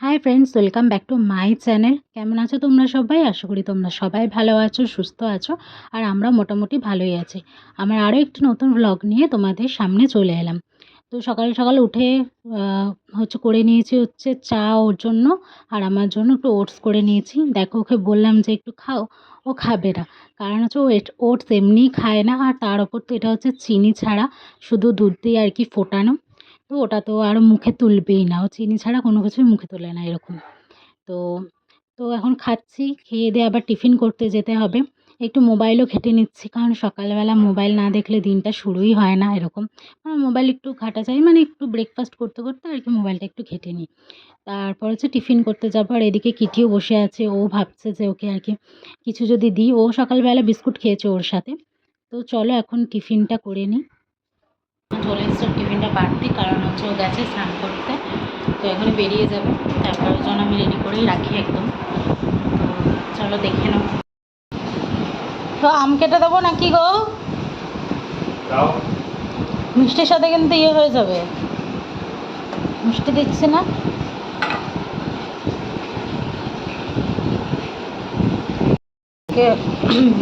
Hi friends welcome back to my channel কেমন আছো তোমরা সবাই? আশা করি তোমরা সবাই ভালো আছো, সুস্থ আছো, আর আমরা মোটামুটি ভালোই আছি। আমার আরও একটি নতুন ব্লগ নিয়ে তোমাদের সামনে চলে এলাম। তো সকাল সকাল উঠে হচ্ছে করে নিয়েছি হচ্ছে চা ওর জন্য, আর আমার জন্য একটু ওটস করে নিয়েছি। দেখো, ওকে বললাম যে একটু খাও, ও খাবে না। কারণ হচ্ছে ও ওটস এমনিই খায় না, আর তার ওপর তো এটা হচ্ছে চিনি ছাড়া শুধু দুধ দিয়ে আর কি ফোটানো। তো ওটা তো আর মুখে তুলবেই না। ও চিনি ছাড়া কোনো কিছুই মুখে তোলে না এরকম। তো তো এখন খাচ্ছি, খেয়ে দিয়ে আবার টিফিন করতে যেতে হবে। একটু মোবাইলও ঘেঁটে নিচ্ছি, কারণ সকালবেলা মোবাইল না দেখলে দিনটা শুরুই হয় না এরকম। মোবাইল একটু ঘাটা চাই মানে একটু ব্রেকফাস্ট করতে করতে আর কি মোবাইলটা একটু ঘেঁটে নিই। তারপর হচ্ছে টিফিন করতে যাব, আর এদিকে কিটিও বসে আছে, ও ভাবছে যে ওকে আর কি কিছু যদি দিই। ও সকালবেলা বিস্কুট খেয়েছে ওর সাথে। তো চলো এখন টিফিনটা করে নিই। চলে এসছে টিফিনটা বাড়তি কারণ হচ্ছে ও গেছে স্নান করতে। তো এখন বেরিয়ে যাবে তারপর জন্য আমি রেডি করেই রাখি একদম। তো চলো দেখে নাও। তো আম কেটে দেবো নাকি গো? মিষ্টির সাথে কিন্তু ইয়ে হয়ে যাবে। মিষ্টি দিচ্ছি না।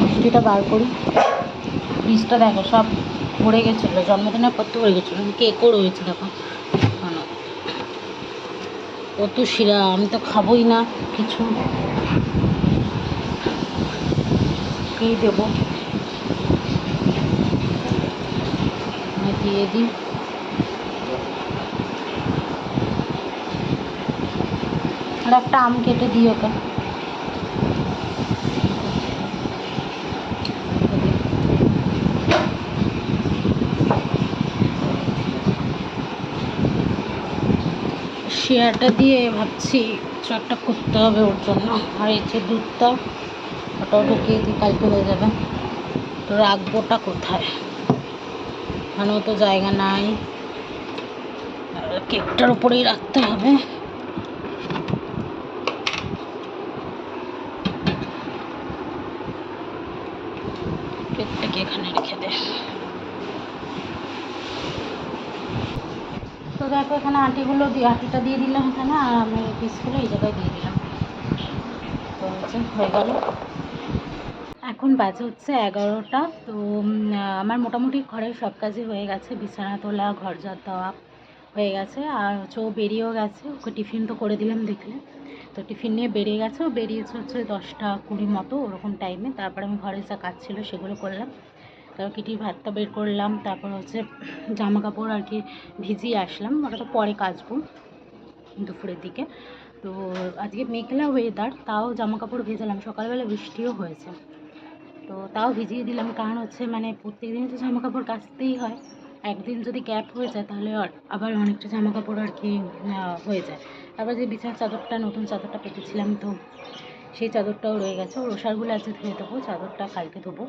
মিষ্টিটা বার করি। ফ্রিজটা দেখো সব ভরে গেছিল, জন্মদিনের পর তো ভরে গেছিল। কেকও রয়েছে দেখো। কত শিরা, আমি তো খাবোই না কিছু। কী দেবো? দিয়ে দিই। আর একটা আম কেটে দিই ওকে। শেয়ারটা দিয়ে ভাবছি কিছু একটা করতে হবে ওর জন্য। আর এই যে দুধটা ওটাও ঢুকিয়ে দিই, কালকে হয়ে যাবে। তো রাখবোটা কোথায়? এখানেও তো জায়গা নাই। কেকটার উপরেই রাখতে হবে। কেকটাকে এখানে রেখে দে। তো দেখো এখানে আটিগুলো দিয়ে আটিটা দিয়ে দিলাম এখানে, আর আমি পিসগুলো এই জায়গায় দিয়ে দিলাম। তো হয়ে গেল। এখন বাজে হচ্ছে এগারোটা, তো আমার মোটামুটি ঘরের সব কাজই হয়ে গেছে। বিছানা তোলা, ঘর ঝাড় দেওয়া হয়ে গেছে, আর হচ্ছে ও বেরিয়েও গেছে। ওকে টিফিন তো করে দিলাম দেখলে। তো টিফিন নিয়ে বেরিয়ে গেছে। ও বেরিয়েছে হচ্ছে দশটা কুড়ি মতো, ওরকম টাইমে তারপর আমি ঘরে যা কাজ ছিল সেগুলো করলাম। তারপর কিটির ভাতটা বের করলাম, তারপর হচ্ছে জামা কাপড় আর কি ভিজিয়ে আসলাম। ওটা তো পরে কাচবো দুপুরের দিকে। তো আজকে মেঘলা ওয়েদার তাও জামা কাপড় ভেজালাম। সকালবেলা বৃষ্টিও হয়েছে। তো তাও ভিজিয়ে দিলাম, কারণ হচ্ছে মানে প্রত্যেক দিন তো জামা কাপড় কাচতেই হয়। একদিন যদি গ্যাপ হয়ে যায়, তাহলে আবার অনেকটা জামা কাপড় আর কি হয়ে যায়। আবার যে বিছানার চাদরটা, নতুন চাদরটা পেতেছিলাম তো, সেই চাদরটাও রয়ে গেছে। ওর ওষারগুলো আজকে ধুয়ে দেবো, চাদরটা কালকে দেবো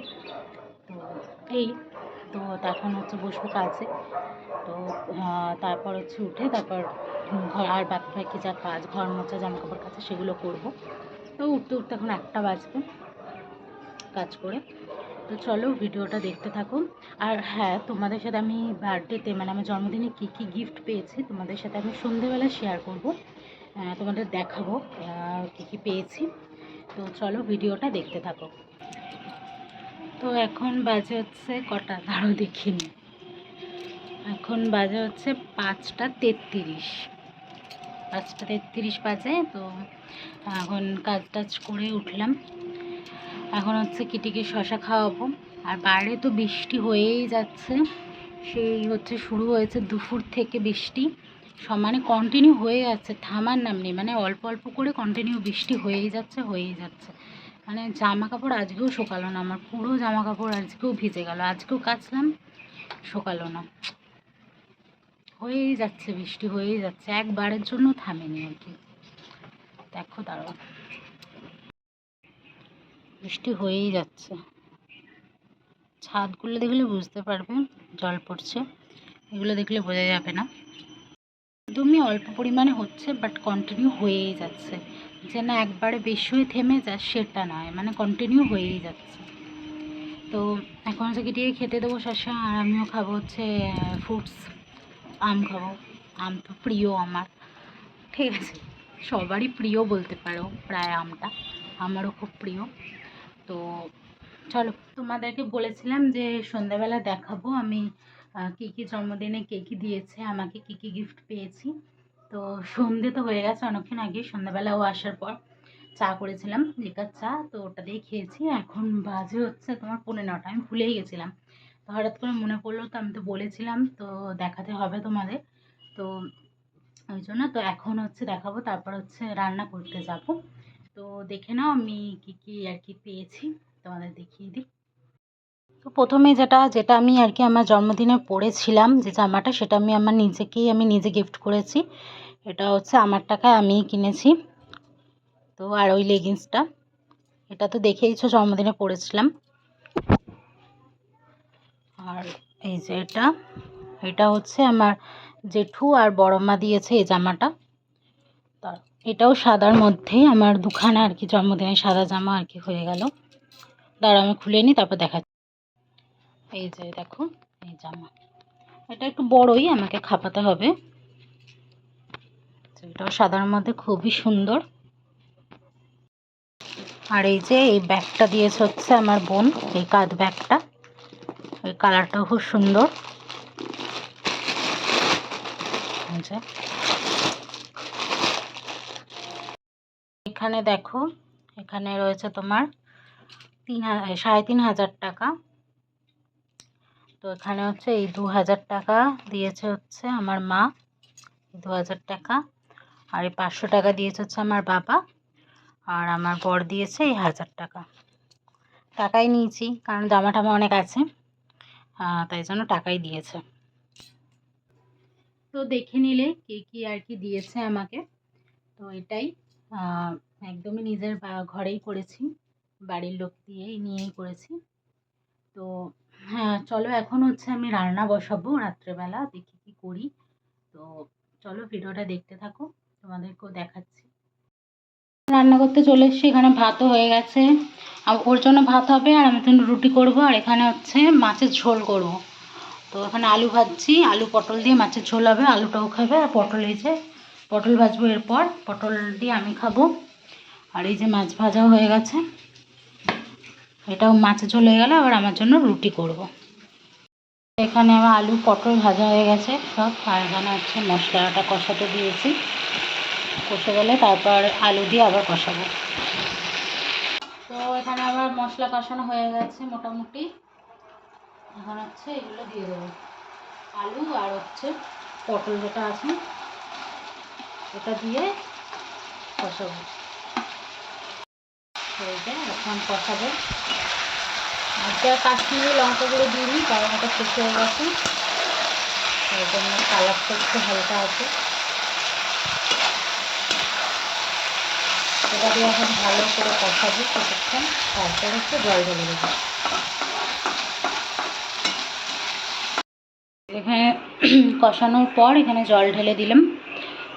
তো এই, তো তখন হচ্ছে বসবো কাজে। তো তারপর হচ্ছে উঠে তারপর ঘর, আর বাকি বাকি যা কাজ, ঘর মোছা জামা কাপড় কাচা সেগুলো করব। তো উঠতে উঠতে এখন একটা বাজবে কাজ করে। তো চলো ভিডিওটা দেখতে থাকো। আর হ্যাঁ তোমাদের সাথে আমি বার্থডেতে মানে আমার জন্মদিনে কী কী গিফট পেয়েছি, তোমাদের সাথে আমি সন্ধেবেলা শেয়ার করব। তোমাদের দেখাবো কী কী পেয়েছি। তো চলো ভিডিওটা দেখতে থাকো। তো এখন বাজে হচ্ছে কটা? দাঁড়ো দেখিনি এখন বাজে হচ্ছে পাঁচটা তেত্রিশ। পাঁচটা তেত্রিশ বাজে, তো এখন কাজ টাজ করে উঠলাম। এখন হচ্ছে কিটিকে শশা খাওয়াবো। আর বাইরে তো বৃষ্টি হয়েই যাচ্ছে। সেই হচ্ছে শুরু হয়েছে দুপুর থেকে বৃষ্টি। সমানে কন্টিনিউ হয়ে যাচ্ছে, থামার নাম নেই। মানে অল্প অল্প করে কন্টিনিউ বৃষ্টি হয়েই যাচ্ছে হয়েই যাচ্ছে। মানে জামা কাপড় আজকেও শোকালো না, আমার পুরো জামা কাপড় আজকেও ভিজে গেল। আজকেও কাচলাম, শোকালো না। হয়েই যাচ্ছে, বৃষ্টি হয়েই যাচ্ছে, একবারের জন্য থামেনি আর কি। দেখো দাঁড়াও। বৃষ্টি হয়েই যাচ্ছে। ছাদগুলো দেখলে বুঝতে পারবে, জল পড়ছে। এগুলো দেখলে বোঝা যাবে না। একদমই অল্প পরিমাণে হচ্ছে বাট কন্টিনিউ হয়েই যাচ্ছে। যে না, একবারে বেশি হয়ে থেমে যায়, সেটা নয় মানে কন্টিনিউ হয়েই যাচ্ছে। তো এখন হচ্ছে দিয়ে খেতে দেবো শসা, আর আমিও খাব হচ্ছে ফ্রুটস আম খাব। আম তো প্রিয় আমার। ঠিক আছে, সবারই প্রিয় বলতে পারো, প্রায় আমটা। আমারও খুব প্রিয়। তো চলো, তোমাদেরকে বলেছিলাম যে সন্ধ্যাবেলা দেখাবো আমি কী কী জন্মদিনে কে কী দিয়েছে, আমাকে কী কী গিফট পেয়েছি। তো সন্ধে তো হয়ে গেছে অনেকক্ষণ আগে সন্ধ্যাবেলা ও আসার পর চা করেছিলাম, লিকার চা, তো ওটা দিয়ে খেয়েছি। এখন বাজে হচ্ছে তোমার পৌনে নটা, আমি ভুলেই গেছিলাম। তো হঠাৎ করে মনে পড়ল, তো আমি তো বলেছিলাম, তো দেখাতে হবে তোমাদের। তো ওই জন্য তো এখন হচ্ছে দেখাবো, তারপর হচ্ছে রান্না করতে যাব। তো দেখে নাও আমি কি কি আর কি পেয়েছি, তোমাদের দেখিয়ে দিই। তো প্রথমে যেটা যেটা আমি আর কি আমার জন্মদিনে পরেছিলাম যে জামাটা, সেটা আমি আমার নিজেকেই আমি নিজে গিফট করেছি। এটা হচ্ছে আমার টাকায় আমিই কিনেছি। তো আর ওই লেগিংসটা এটা তো দেখেইছো জন্মদিনে পরেছিলাম আর এই যে এটা এটা হচ্ছে আমার জেঠু আর বড় মা দিয়েছে এই জামাটা। এটাও সাদার মধ্যেই আমার দুখানা আর কি জন্মদিনে সাদা জামা আর কি হয়ে গেল। দাঁড়া আমি খুলে নিই তারপর দেখা এই যে দেখো, এই জামা এটা একটু বড়ই, আমাকে খাপাতে হবে। এটাও সাদার মধ্যে খুবই সুন্দর। আর এই যে এই ব্যাগটা দিয়েছে হচ্ছে আমার বোন, এই কাঁধ ব্যাগটা। ওই কালারটাও খুব সুন্দর। এখানে দেখো, এখানে রয়েছে তোমার তিন সাড়ে তিন হাজার টাকা। তো এখানে হচ্ছে এই দু হাজার টাকা দিয়েছে হচ্ছে আমার মা। দু হাজার টাকা। আর এই পাঁচশো টাকা দিয়েছে হচ্ছে আমার বাবা। আর আমার বর দিয়েছে এই হাজার টাকা। টাকাই নিয়েছি, কারণ জামা টামা অনেক আছে। তাই জন্য টাকাই দিয়েছে। তো দেখে নিলে কে কি আর কি দিয়েছে আমাকে। তো এটাই। একদমই নিজের ঘরেই করেছি। বাড়ির লোক দিয়েই নিয়েই করেছি। তো হ্যাঁ চলো এখন হচ্ছে আমি রান্না বসাবো রাত্রেবেলা, দেখি কি করি। তো চলো ভিডিওটা দেখতে থাকো, তোমাদেরকেও দেখাচ্ছি। রান্না করতে চলে এসেছি, এখানে ভাতও হয়ে গেছে। ওর জন্য ভাত হবে আর আমি জন্য রুটি করব আর এখানে হচ্ছে মাছের ঝোল করব। তো এখানে আলু ভাজছি, আলু পটল দিয়ে মাছের ঝোল হবে, আলুটাও খাবে আর পটল এই যে, পটল ভাজবো এরপর, পটল দিয়ে আমি খাব। আর এই যে মাছ ভাজাও হয়ে গেছে। এটাও মাছের ঝোল হয়ে গেলে আবার আমার জন্য রুটি করব। এখানে আমার আলু, পটল ভাজা হয়ে গেছে সব, আর এখানে হচ্ছে মশলাটা কষাতে দিয়েছি। কষে গেলে তারপর আলু দিয়ে আবার কষাবো। তো এখানে আবার মশলা কষানো হয়ে গেছে মোটামুটি। এখন হচ্ছে এগুলো দিয়ে দেবো। আলু আর হচ্ছে পটল যেটা আছে, ওটা দিয়ে কষাবো। এই যে এখন কষাবো। আজকে কাশ্মীরি লঙ্কা গুঁড়ো দিইনি কারণ ওটা শেষ হয়ে গেছে। এই জন্য কালারটা একটু হালকা আছে। এটা দিয়ে এখন ভালো করে কষাবো কিছুক্ষণ, তারপর হচ্ছে জল ঢেলে দেবো। এখানে কষানোর পর এখানে জল ঢেলে দিলাম।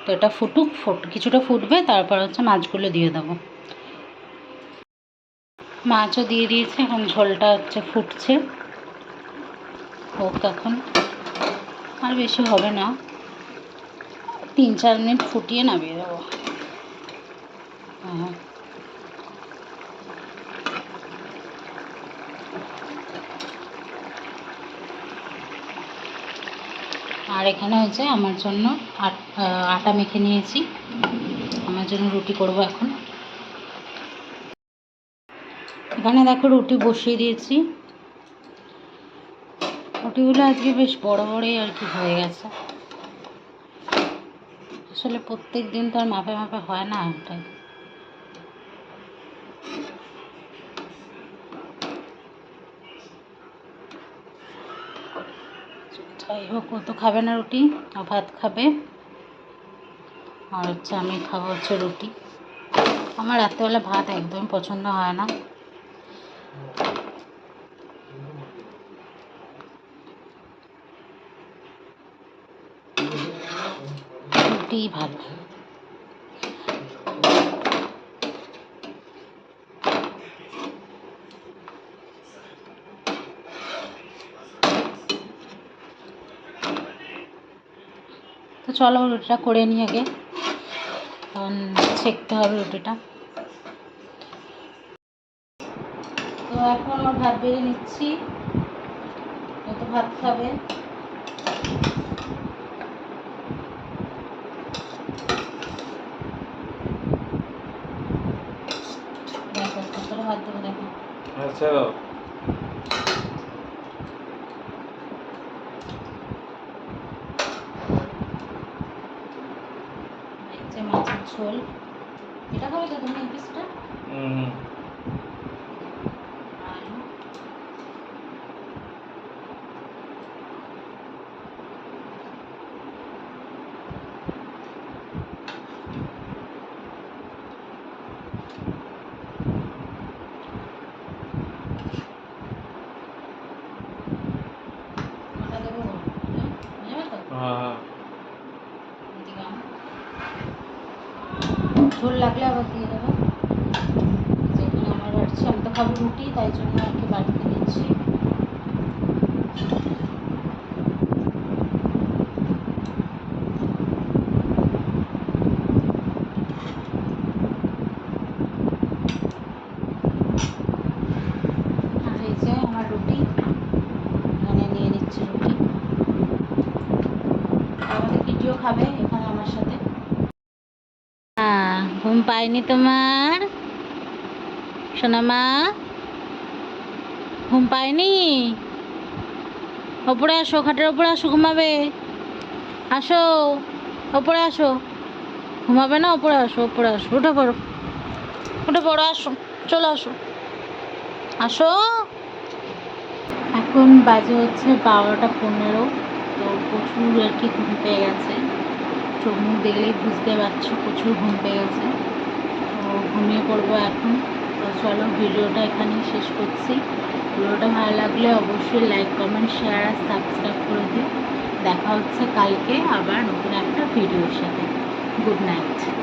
তো এটা ফুটুক, ফুট কিছুটা ফুটবে, তারপর হচ্ছে মাছগুলো দিয়ে দেবো। মাছও দিয়ে দিয়েছে এখন ঝোলটা হচ্ছে ফুটছে। হোক এখন আর বেশি হবে না। তিন চার মিনিট ফুটিয়ে নামিয়ে দেবো। হ্যাঁ। আর এখানে হচ্ছে আমার জন্য আট- আটা মেখে নিয়েছি। আমার জন্য রুটি করব এখন। এখানে দেখো রুটি বসিয়ে দিয়েছি। রুটিগুলো আজকে বেশ বড় বড়ই আর কি হয়ে গেছে। আসলে প্রত্যেক দিন তো আর মাপে মাপে হয় না ওটাই। যাই হোক, ও তো খাবে না রুটি, ও ভাত খাবে। আর হচ্ছে আমি খাব হচ্ছে রুটি। আমার রাত্রেবেলা ভাত একদমই পছন্দ হয় না। রুটিই ভালো। তো চলো রুটিটা করে নিই আগে। এখন ছেঁকতে হবে রুটিটা। তো এখন আমার ভাত বেড়ে নিচ্ছি। যত ভাত খাবে দেখো কতটা ভাত দেবো দেখো আচ্ছা দাও এই যে মাছের ঝোল এটা খাবে তো তুমি এই পিসটা হুম আলু কটা দেবো হ্যাঁ? হয়ে যাবে তো হ্যাঁ এদিকে আনো। ঝোল লাগলে আবার দিয়ে দেবো। যেগুলো আমার বাড়ছে আমি তো খাব রুটি, তাই জন্য আর কি বাড়িতে দিচ্ছি আর এই যে আমার রুটি এখানে নিয়ে নিচ্ছি রুটি আমাদের ভিডিও খাবে এখানে আমার সাথে ঘুম পাইনি তোমার? সোনামা ঘুম পাইনি ওপরে আসো, খাটের ওপরে আসো, ঘুমাবে। আসো, ওপরে আসো। ঘুমাবে না, ওপরে আসো ওপরে আসো। উঠে পড়ো। উঠে পড়ো, আসো, চলে আসো। আসো। এখন বাজে হচ্ছে বারোটা পনেরো, তো প্রচুর আর কি ঘুম পেয়ে গেছে। চোখ মুখ দেখলেই বুঝতে পারছ প্রচুর ঘুম পেয়েছে তো ঘুমিয়ে পড়ব এখন। তো চলো ভিডিওটা এখানেই শেষ করছি। ভিডিওটা ভালো লাগলে অবশ্যই লাইক কমেন্ট শেয়ার আর সাবস্ক্রাইব করে দিও। দেখা হচ্ছে কালকে আবার নতুন একটা ভিডিওর সাথে। Good night